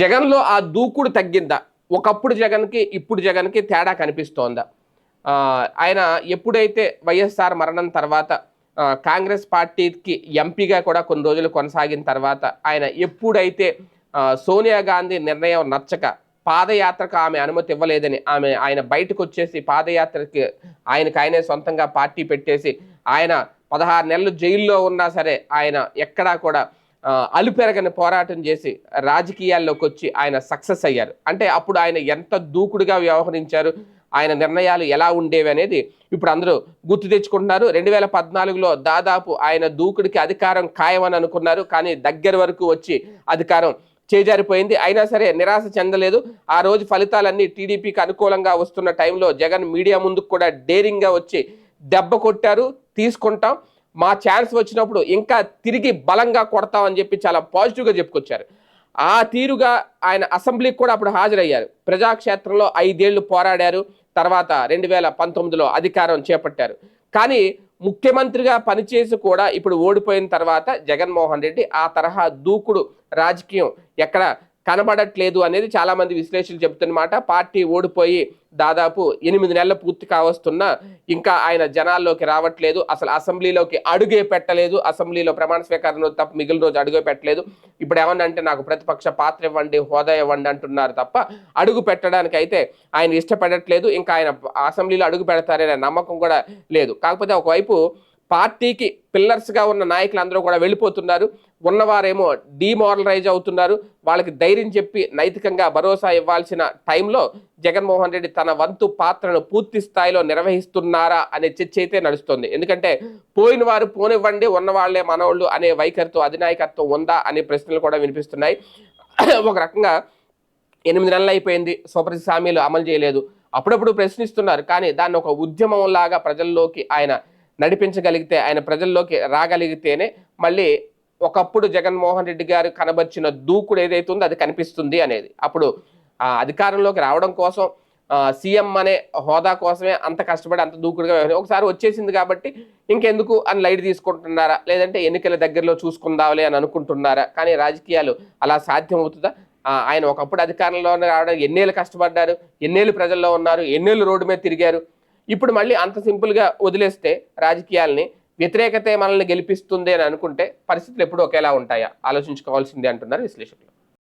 జగన్లో ఆ దూకుడు తగ్గిందా? ఒకప్పుడు జగన్కి ఇప్పుడు జగన్కి తేడా కనిపిస్తోందా? ఆయన ఎప్పుడైతే వైఎస్ఆర్ మరణం తర్వాత కాంగ్రెస్ పార్టీకి ఎంపీగా కూడా కొన్ని రోజులు కొనసాగిన తర్వాత ఆయన ఎప్పుడైతే సోనియా గాంధీ నిర్ణయం నచ్చక పాదయాత్రకు ఆమె అనుమతి ఇవ్వలేదని ఆమె ఆయన బయటకు వచ్చేసి పాదయాత్రకి ఆయనకు ఆయనే సొంతంగా పార్టీ పెట్టేసి ఆయన పదహారు నెలలు జైల్లో ఉన్నా సరే ఆయన ఎక్కడా కూడా అలుపెరగని పోరాటం చేసి రాజకీయాల్లోకి వచ్చి ఆయన సక్సెస్ అయ్యారు. అంటే అప్పుడు ఆయన ఎంత దూకుడుగా వ్యవహరించారు ఆయన నిర్ణయాలు ఎలా ఉండేవి అనేది ఇప్పుడు అందరూ గుర్తు తెచ్చుకుంటున్నారు. రెండు వేల పద్నాలుగులో దాదాపు ఆయన దూకుడికి అధికారం ఖాయమని అనుకున్నారు. కానీ దగ్గర వరకు వచ్చి అధికారం చేజారిపోయింది. అయినా సరే నిరాశ చెందలేదు. ఆ రోజు ఫలితాలన్నీ టీడీపీకి అనుకూలంగా వస్తున్న టైంలో జగన్ మీడియా ముందుకు కూడా డేరింగ్గా వచ్చి దెబ్బ కొట్టారు. తీసుకుంటాం. మా ఛాన్స్ వచ్చినప్పుడు ఇంకా తిరిగి బలంగా కొడతామని చెప్పి చాలా పాజిటివ్గా చెప్పుకొచ్చారు. ఆ తీరుగా ఆయన అసెంబ్లీకి కూడా అప్పుడు హాజరయ్యారు. ప్రజాక్షేత్రంలో ఐదేళ్ళు పోరాడారు. తర్వాత రెండు వేల పంతొమ్మిదిలో అధికారం చేపట్టారు. కానీ ముఖ్యమంత్రిగా పనిచేసి కూడా ఇప్పుడు ఓడిపోయిన తర్వాత జగన్మోహన్ రెడ్డి ఆ తరహా దూకుడు రాజకీయం ఎక్కడ కనబడట్లేదు అనేది చాలామంది విశ్లేషకులు చెబుతున్నమాట. పార్టీ ఓడిపోయి దాదాపు ఎనిమిది నెలలు పూర్తి కావస్తున్నా ఇంకా ఆయన జనాల్లోకి రావట్లేదు. అసలు అసెంబ్లీలోకి అడుగే పెట్టలేదు. అసెంబ్లీలో ప్రమాణ స్వీకారం తప్ప మిగిలిన రోజు అడుగే పెట్టలేదు. ఇప్పుడు ఏమన్నా అంటే నాకు ప్రతిపక్ష పాత్ర ఇవ్వండి హోదా ఇవ్వండి అంటున్నారు తప్ప అడుగు పెట్టడానికి అయితే ఆయన ఇష్టపడట్లేదు. ఇంకా ఆయన అసెంబ్లీలో అడుగు పెడతారనే నమ్మకం కూడా లేదు. కాకపోతే ఒకవైపు పార్టీకి పిల్లర్స్గా ఉన్న నాయకులు అందరూ కూడా వెళ్ళిపోతున్నారు. ఉన్నవారేమో డీమోరలైజ్ అవుతున్నారు. వాళ్ళకి ధైర్యం చెప్పి నైతికంగా భరోసా ఇవ్వాల్సిన టైంలో జగన్మోహన్ రెడ్డి తన వంతు పాత్రను పూర్తి స్థాయిలో నిర్వహిస్తున్నారా అనే చర్చ అయితే నడుస్తుంది. ఎందుకంటే పోయిన వారు పోనివ్వండి ఉన్నవాళ్ళే మనవాళ్ళు అనే వైఖరితో అధినాయకత్వం ఉందా అనే ప్రశ్నలు కూడా వినిపిస్తున్నాయి. ఒక రకంగా ఎనిమిది నెలలు అయిపోయింది స్వప్రతి హామీలు అమలు చేయలేదు. అప్పుడప్పుడు ప్రశ్నిస్తున్నారు. కానీ దాన్ని ఒక ఉద్యమం లాగా ప్రజల్లోకి ఆయన నడిపించగలిగితే ఆయన ప్రజల్లోకి రాగలిగితేనే మళ్ళీ ఒకప్పుడు జగన్మోహన్ రెడ్డి గారు కనబర్చిన దూకుడు ఏదైతే ఉందో అది కనిపిస్తుంది అనేది. అప్పుడు ఆ అధికారంలోకి రావడం కోసం సీఎం అనే హోదా కోసమే అంత కష్టపడి అంత దూకుడుగా ఒకసారి వచ్చేసింది కాబట్టి ఇంకెందుకు అని లైట్ తీసుకుంటున్నారా? లేదంటే ఎన్నికల దగ్గరలో చూసుకుందాంలే అని అనుకుంటున్నారా? కానీ రాజకీయాలు అలా సాధ్యం అవుతుందా ఆయన ఒకప్పుడు అధికారంలో రావడం ఎన్నేళ్ళు కష్టపడ్డారు? ఎన్నేళ్ళు ప్రజల్లో ఉన్నారు? ఎన్నేళ్ళు రోడ్డు మీద తిరిగారు? ఇప్పుడు మళ్ళీ అంత సింపుల్గా వదిలేస్తే రాజకీయాల్ని వ్యతిరేకతే మనల్ని గెలిపిస్తుంది అని అనుకుంటే పరిస్థితులు ఎప్పుడు ఒకేలా ఉంటాయా? ఆలోచించుకోవాల్సిందే అంటున్నారు విశ్లేషకులు.